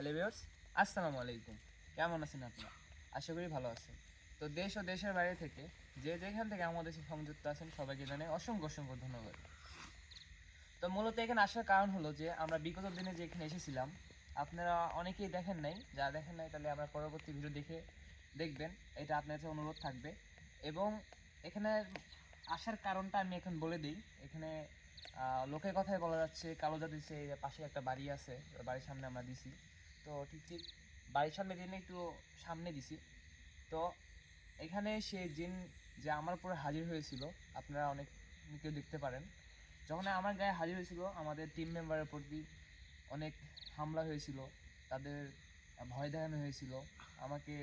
Hello viewers, আসসালামু আলাইকুম। কেমন আছেন আপনারা? আশা করি ভালো আছেন। তো দেশ ও দেশের বাইরে থেকে যে যেখান থেকে আমাদের সাথে সংযুক্ত আছেন, সবাইকে জানাই অসংখ্য অসংখ্য ধন্যবাদ। তো মূলত এখানে আসার কারণ হলো যে, আমরা বিগত দিনে যে এখানে এসেছিলাম, আপনারা অনেকেই দেখেন নাই। যারা দেখেন নাই, তাহলে আমরা পরবর্তী ভিডিও দেখে দেখবেন। এটা আপনার কাছে অনুরোধ থাকবে। এবং এখানে আসার কারণটা আমি এখন বলে দিই। এখানে লোকের কথাই বলা যাচ্ছে, কালো জাতিছে পাশে একটা বাড়ি আছে, বাড়ির সামনে আমরা দিছি। তো ঠিক ঠিক বাড়ির সামনে দিনে একটু সামনে দিছি, তো এখানে সে জিন যে আমার উপরে হাজির হয়েছিল, আপনারা অনেক কেউ দেখতে পারেন, যখন আমার গায়ে হাজির হয়েছিল, আমাদের টিম মেম্বারের প্রতি অনেক হামলা হয়েছিল, তাদের ভয় দেখানো হয়েছিল, আমাকে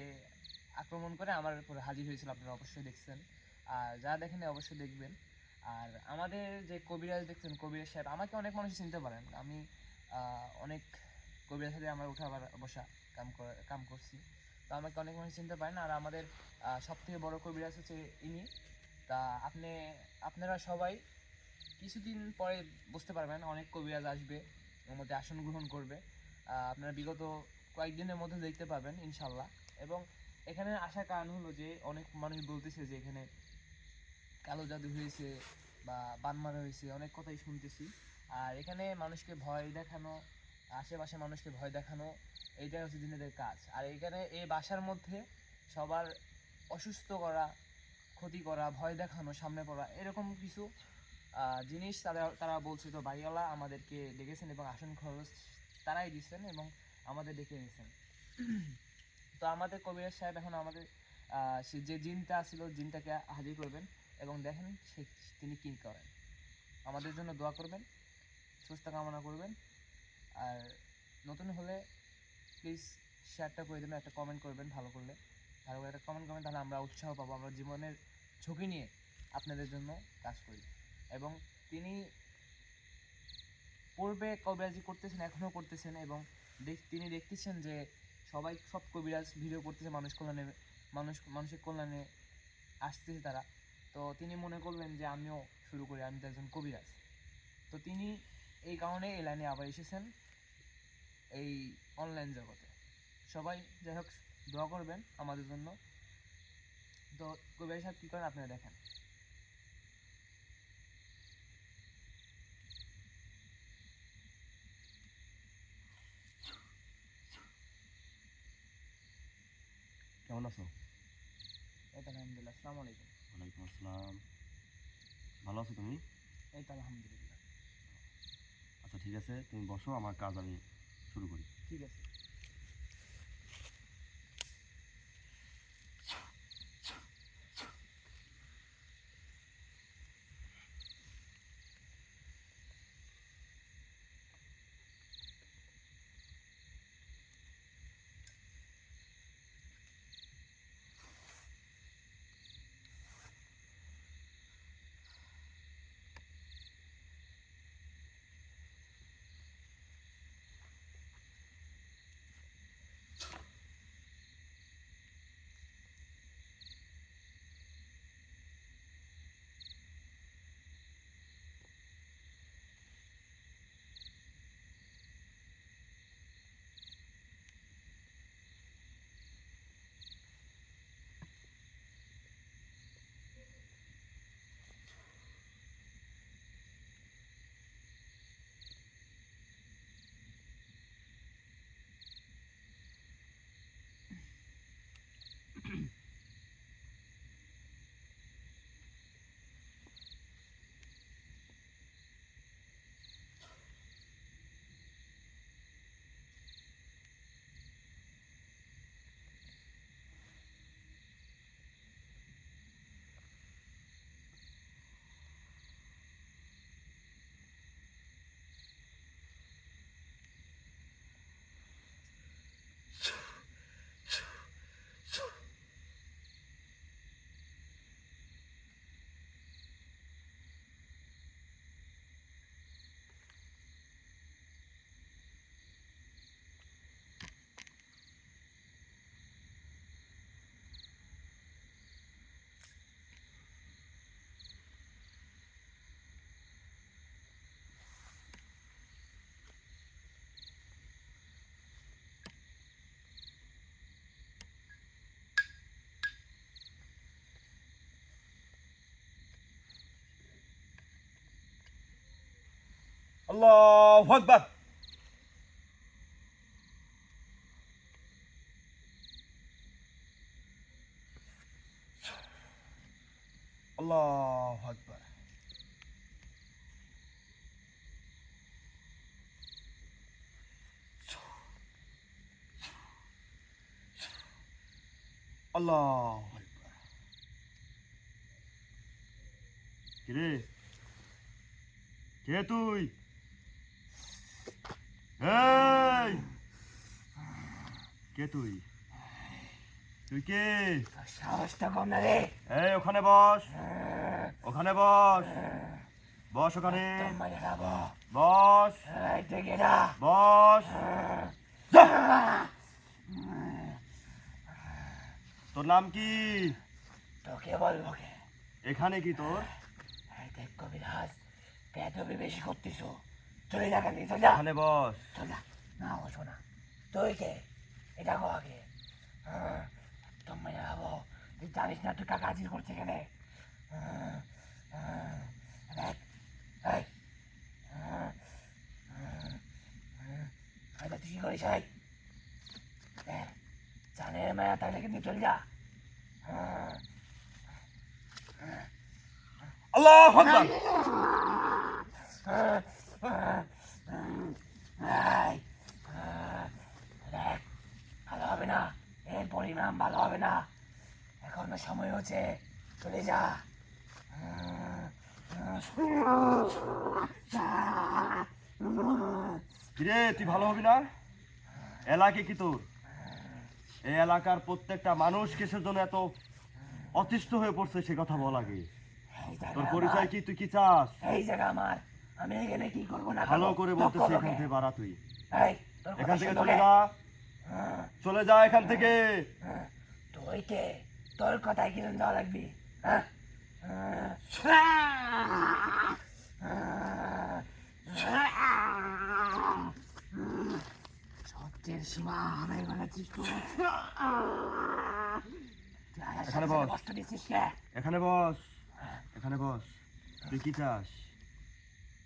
আক্রমণ করে আমার উপরে হাজির হয়েছিল, আপনারা অবশ্যই দেখছেন, আর যারা দেখেন অবশ্যই দেখবেন, আর আমাদের যে কবিরাজ দেখছেন, কবিরাজ সাহেব, আমাকে অনেক মানুষ চিনতে পারেন, আমি অনেক কবিরাজ সাথে আমার উঠা বসা কাম কাম করছি। তো আমাকে অনেক মানুষ চিনতে পারেন আর আমাদের সব থেকে বড় কবিরাজ হচ্ছে ইনি। তা আপনি, আপনারা সবাই কিছুদিন পরে বুঝতে পারবেন অনেক কবিরাজ আসবে ওর মধ্যে আসন গ্রহণ করবে। আপনারা বিগত কয়েকদিনের মধ্যে দেখতে পাবেন ইনশাল্লাহ এবং এখানে আসার কারণ হলো যে অনেক মানুষ বলতেছে যে এখানে কালো জাদু হয়েছে বা বান মারা হয়েছে, অনেক কথাই শুনতেছি। আর এখানে মানুষকে ভয় দেখানো আশেপাশে মানুষকে ভয় দেখানো, এইটাই হচ্ছে দিনেদের কাজ। আর এখানে এই বাসার মধ্যে সবার অসুস্থ করা, ক্ষতি করা, ভয় দেখানো, সামনে পড়া, এরকম কিছু জিনিস তারা তারা বলছে তো বাড়িওয়ালা আমাদেরকে ডেকেছেন এবং আসন খরচ তারাই দিচ্ছেন এবং আমাদের ডেকে নিয়েছেন তো আমাদের কবিরাজ সাহেব এখন আমাদের যে জিনটা ছিল, জিনটাকে হাজির করবেন এবং দেখেন সে, তিনি কী করেন। আমাদের জন্য দোয়া করবেন, সুস্থ কামনা করবেন। আর নতুন হলে প্লিজ শেয়ারটা করে দেবেন, একটা কমেন্ট করবেন ভালো করলে। ভালো করে একটা কমেন্ট করবেন, তাহলে আমরা উৎসাহ পাবো, আমরা জীবনের ঝুঁকি নিয়ে আপনাদের জন্য কাজ করি। এবং তিনি পূর্বে কবিরাজি করতেছেন, এখনও করতেছেন এবং তিনি দেখতেছেন যে সবাই সব কবিরাজ ভিডিও করতেছে, মানুষ কল্যাণে, মানুষ, মানুষের কল্যাণে আসতেছে তারা। তো তিনি মনে করলেন যে আমিও শুরু করি, আমি তো একজন কবিরাজ। তো তিনি এই কারণে এই লাইনে আবার এসেছেন। এই অনলাইন জগতে। সবাই যাই হোক দোয়া করবেন আমাদের জন্য। তো কবিরাজ সাহেব কী করেন আপনারা দেখেন? কেমন আছো? এই তো আলহামদুলিল্লাহ আসসালামু আলাইকুম। ওয়ালাইকুম আসসালাম। ভালো আছো তুমি? এই তো আলহামদুলিল্লাহ। আচ্ছা ঠিক আছে তুমি বসো আমার কাজ আমি শুরু করি। ঠিক আছে। আল্লাহ আকবার আল্লাহ আকবার আল্লাহ আকবার কিরে কে তুই এই! কে তুই? তুই কে? সাহসটা কম না রে। এই ওখানে বস। ওখানে বস। বস ওখানে। বস। বস। তোর নাম কি? তোকে বলব এখানে কি তোর? কবিরাজ পেটবে বেশি করতিস চলে যা কালি চলে যা এখানে বস চল যা না বসো না তুই কে এটা কো আগে হ্যাঁ, মাঝে যাব তুই জানিস না তুই কাকা হাজির করছে এখানে হ্যাঁ, হ্যাঁ, হ্যাঁ, হ্যাঁ, হ্যাঁ, তুই কি করিস দেখ, জানের মায়া তাহলে কিন্তু চলে যা হ্যাঁ আল্লাহ ভালো হবে না। এর পরিণাম ভালো হবে না। এখনও সময় হচ্ছে চলে যা। কিরে তুই ভালো হবি না? এলাকে কি তোর? এই এলাকার প্রত্যেকটা মানুষ কিসের জন্য এত অতিষ্ঠ হয়ে পড়ছে সে কথা বল আগে? তোর পরিচয় কি? তুই কি চাস? এই জায়গা আমার। আমি এখানে কি করব না ভালো করে বলতেছি এখান থেকে বাড়া তুই। এখান থেকে চলে যা। হ্যাঁ, চলে যা এখান থেকে। তুই কে? তোর কথায় কিরম যাওয়া লাগবি? হ্যাঁ? সত্যের সীমা আয়ার এখানে বস। এখানে বস। এখানে বস। তুই কি চাস?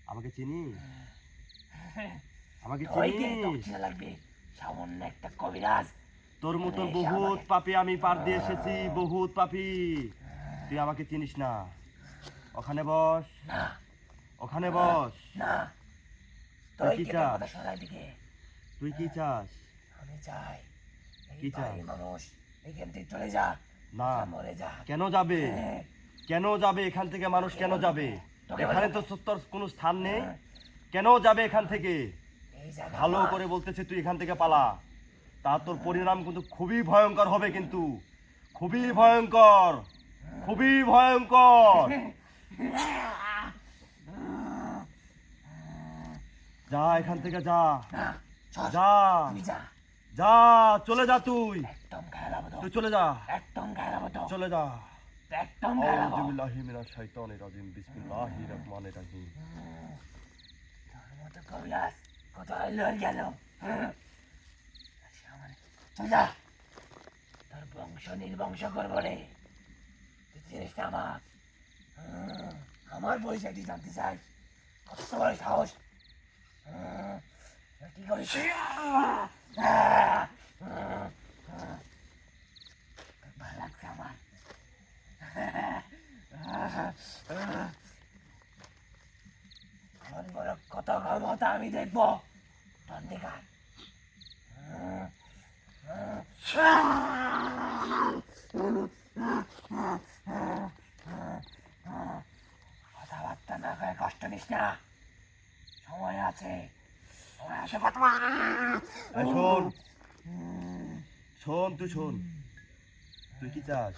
আমাকে চিনিস? আমাকে চিনিস? চিনা লাগবে সামান্য একটা কবিরাজ। তোর মতন বহুত পাপি আমি পার দিয়ে এসেছি বহুত পাপি। তুই আমাকে চিনিস না। ওখানে বস। না। ওখানে বস। না। তুই কি চাস? তুই কি চাস? আমি চাই। কি? বাড়ির মানুষ। এখান থেকে চলে যা। না। মরে যা। কেন যাবে? হ্যাঁ, কেন যাবে? এখান থেকে মানুষ কেন যাবে? এখানে তো বলব। তোর কোনো স্থান নেই। হ্যাঁ, কেন যাবে এখান থেকে? ভালো করে বলতেছি তুই এখান থেকে পালা। তা তোর পরিণাম কিন্তু খুবই ভয়ঙ্কর হবে কিন্তু। খুবই ভয়ঙ্কর। খুবই ভয়ঙ্কর। যা এখান থেকে যা। যা। যা। চলে যা তুই। তুই চলে যা। একদম চলে যা। তোর বংশ নির্বংশ করব রে। আমার। আমার জানতে চাই কত বড় সাহস। কি করিস ভালো লাগছে আমার আমার বড় কত ক্ষমতা আমি দেখব চন্ডিকার কথাবার্তা না করে কষ্ট নিস না সময় আছে শোন। শোন, তুই শোন। তুই কি চাস?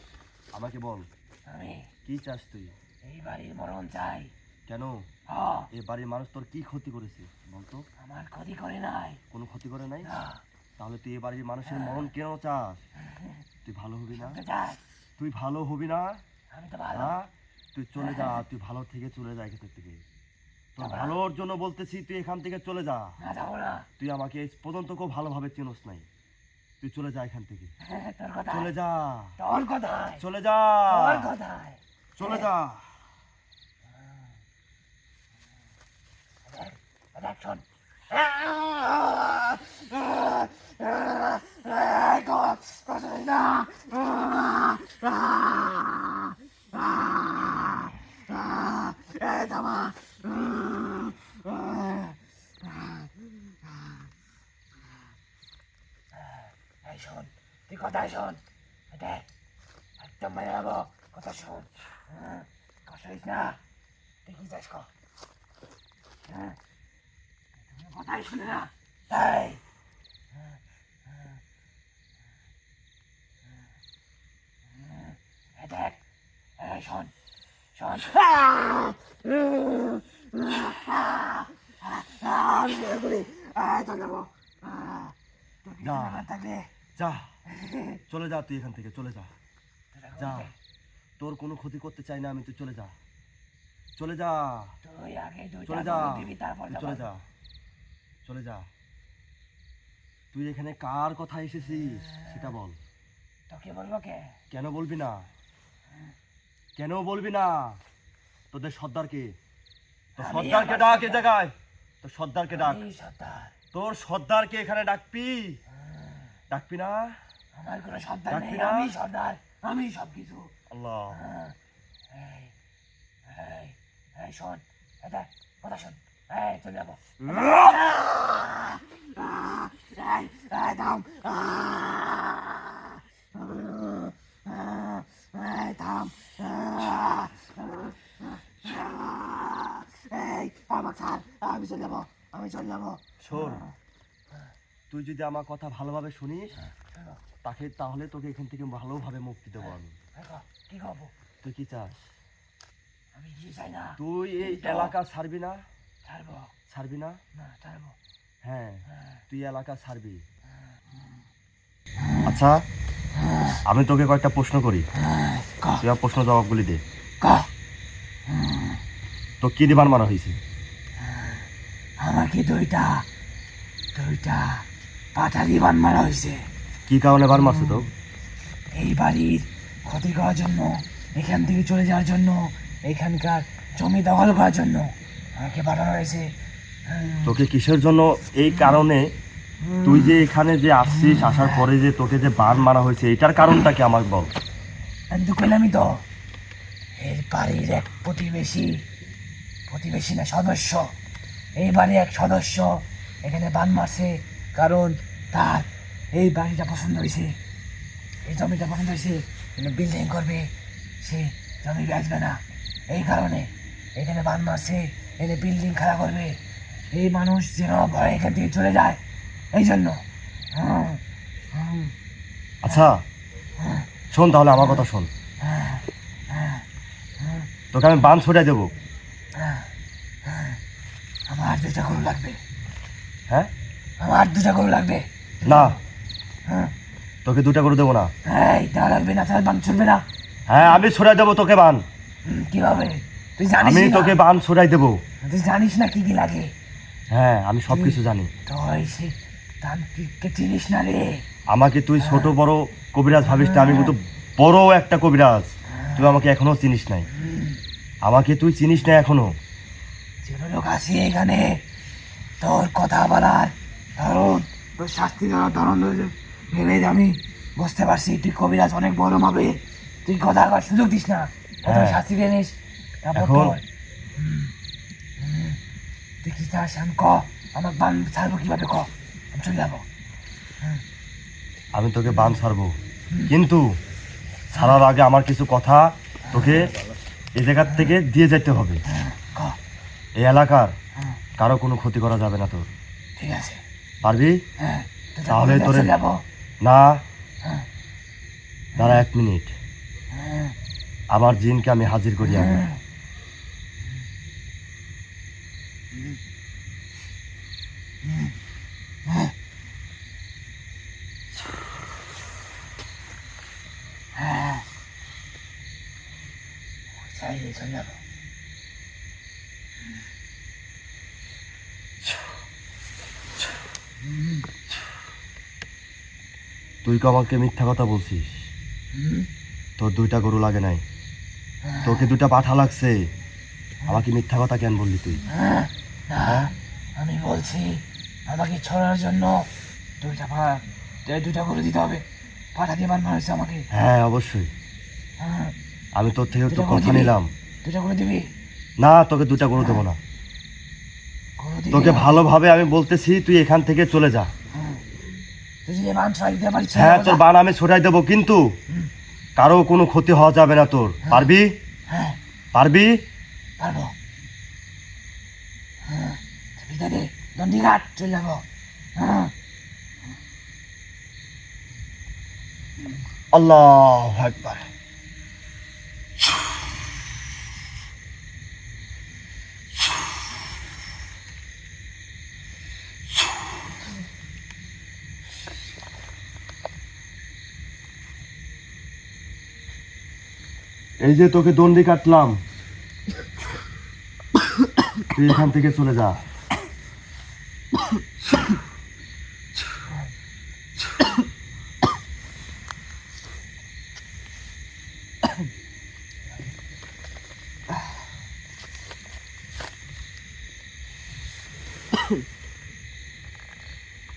আমাকে বল। আমি কি চাস তুই? এই বাড়ির মরণ চাই। কেন? হ এই বাড়ির মানুষ তোর কি ক্ষতি করেছে? বলতো। আমার ক্ষতি করে নাই। কোনো ক্ষতি করে নাই? তাহলে তুই এ বাড়ির মানুষের মরণ কেন চাস? তুই ভালো হবি না? তুই ভালো হবি না? আমি তো ভালো। হ্যাঁ? তুই চলে যা তুই ভালো থেকে চলে যা এখান থেকে। তোর ভালোর জন্য বলতেছি তুই এখান থেকে চলে যা। না না। তুই আমাকে পর্যন্ত খুব ভালোভাবে চিনোস নাই। তুই চলে যা এখান থেকে তোর কথা চলে যা তোর কথায় চলে যা তোর কথায় চলে যা শোন এই শোন তুই কথা শোন একদম মেরে যাব কথা শোন হ্যাঁ, না তুই কি হ্যাঁ কথাই শুনে না তাই দেখ শোন শোন আমি থাকলে যা। চলে যা তুই এখান থেকে চলে যা। যা। তোর কোনো ক্ষতি করতে চাই না আমি তুই চলে যা। চলে যা। চলে যা। চলে যা। চলে যা। তুই এখানে কার কথা এসেছিস সেটা বল। তোকে বলব কে? কেন বলবি না? কেন বলবি না? তোদের সর্দারকে। তোর সর্দারকে ডাক এ জায়গায়। তোর সর্দারকে ডাক। তোর সর্দারকে এখানে ডাকবি। ডাকবি না। আমার কোনো সর্দার নেই আমি সর্দার আমি সব কিছু আল্লাহ এই এই শোন দেখ কথা শোন। এই চলে যাব। থাম। এই থাম। এই আমার ছাড় আমি চলে যাব আমি চলে যাব। শোন তুই যদি আমার কথা ভালোভাবে শুনিস তাকে তাহলে তোকে এখান থেকে ভালোভাবে মুক্তি দেবো আমি। কি খাব তুই কি চাস? আমি কি চাই না। তুই এই এলাকা ছাড়বি না? ছাড়বো? ছাড়বি না? না ছাড়বো। হ্যাঁ তুই এলাকা ছাড়বি। আচ্ছা আমি তোকে কয়েকটা প্রশ্ন করি। তুই আমার প্রশ্ন জবাবগুলি দে। তো কি দিবার মারা হয়েছে আমাকে দুইটা দুইটা পাঠারি বান মারা হয়েছে কি কারণে বার মারছে তো? এই বাড়ির ক্ষতি করার জন্য এখান থেকে চলে যাওয়ার জন্য এখানকার জমি দখল করার জন্য আমাকে পাঠানো হয়েছে। তোকে কিসের জন্য এই কারণে তুই যে এখানে যে আসছিস আসার পরে যে তোকে যে বান মারা হয়েছে এটার কারণটা কি আমাকে বল? আমি তো কইলামই তো এর বাড়ির এক প্রতিবেশী প্রতিবেশী না সদস্য। এই বাড়ির এক সদস্য এখানে বান মারছে। কারণ তার এই বাড়িটা পছন্দ হয়েছে এই জমিটা পছন্দ হয়েছে বিল্ডিং করবে সে জমি বেচবে না এই কারণে এখানে বান মারছে এনে বিল্ডিং খাড়া করবে এই মানুষ যেন ভয় এখান থেকে চলে যায় এই জন্য আচ্ছা শোন তাহলে আমার কথা শোন তোকে আমি বান ছড়াই দেবো আমার দুটা গরু লাগবে হ্যাঁ আমার দুটা গরু লাগবে। না। হ্যাঁ। তোকে দুটা করে দেবো না। এই দেওয়া লাগবে না তাহলে বান চলবে না। হ্যাঁ আমি ছড়াই দেবো তোকে বান। কীভাবে? তুই জানিস আমি তোকে বান ছড়াই দেবো। তুই জানিস না কি কি লাগে? হ্যাঁ আমি সব কিছু জানি। তুই সে তান্ত্রিককে চিনিস না রে? আমাকে তুই ছোট বড় কবিরাজ ভাবিস না। আমি কিন্তু বড় একটা কবিরাজ। তুই আমাকে এখনও চিনিস নাই। আমাকে তুই চিনিস না এখনও। যে লোক আসি এখানে তোর কথা বলার ধরুন তোর শাস্তি দেওয়ার ধরন ভেবে আমি বুঝতে পারছি তুই কবিরাজ অনেক বড় মাপে তুই কথা করার সুযোগ দিস না। হ্যাঁ। শাস্তি দিয়ে নিস এখন? তুই কি চাস আমি ক। আমার বান ছাড়বো কীভাবে ক? আমি চলে যাব। আমি তোকে বান ছাড়বো। কিন্তু ছাড়ার আগে আমার কিছু কথা তোকে এ জায়গার থেকে দিয়ে যেতে হবে। এই এলাকার কারও কোনো ক্ষতি করা যাবে না তোর। ঠিক আছে। পারবি? হ্যাঁ তাহলে তোরে- না। হ্যাঁ। দাঁড়া এক মিনিট। হ্যাঁ, আমার জিনকে আমি হাজির করি আগে হ্যাঁ। হ্যাঁ চাই রে চলে যাব তুই আমাকে মিথ্যা কথা বলছিস। তোর দুইটা গরু লাগে নাই। তোকে দুটা পাঠা লাগছে। আমাকে মিথ্যা কথা কেন বললি তুই? হ্যাঁ, আমি বলছি আমাকে ছড়ার জন্য দুইটা পা দুইটা করে দিতে হবে। পাঠা দিয়ে বানানো হয়েছে আমাকে। হ্যাঁ অবশ্যই। হ্যাঁ। আমি তোর থেকে একটু কথা নিলাম। দুইটা করে দিবি? না তোকে দুটা গরু দেবো না। তোকে ভালোভাবে আমি বলতেছি তুই এখান থেকে চলে যা। হ্যাঁ। তোর বান আমি ছোটাই দেবো কিন্তু কারও কোনো ক্ষতি হওয়া যাবে না তোর। পারবি? হ্যাঁ। পারবি? পারব। হ্যাঁ দন্ডিঘাট চলে যাব। হ্যাঁ। আল্লাহ একবার এই যে তোকে দণ্ডি কাটলাম। তুই এখান থেকে চলে যা।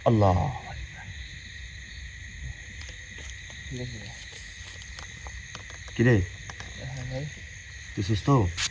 আল্লাহ। কিরে হ্যাঁ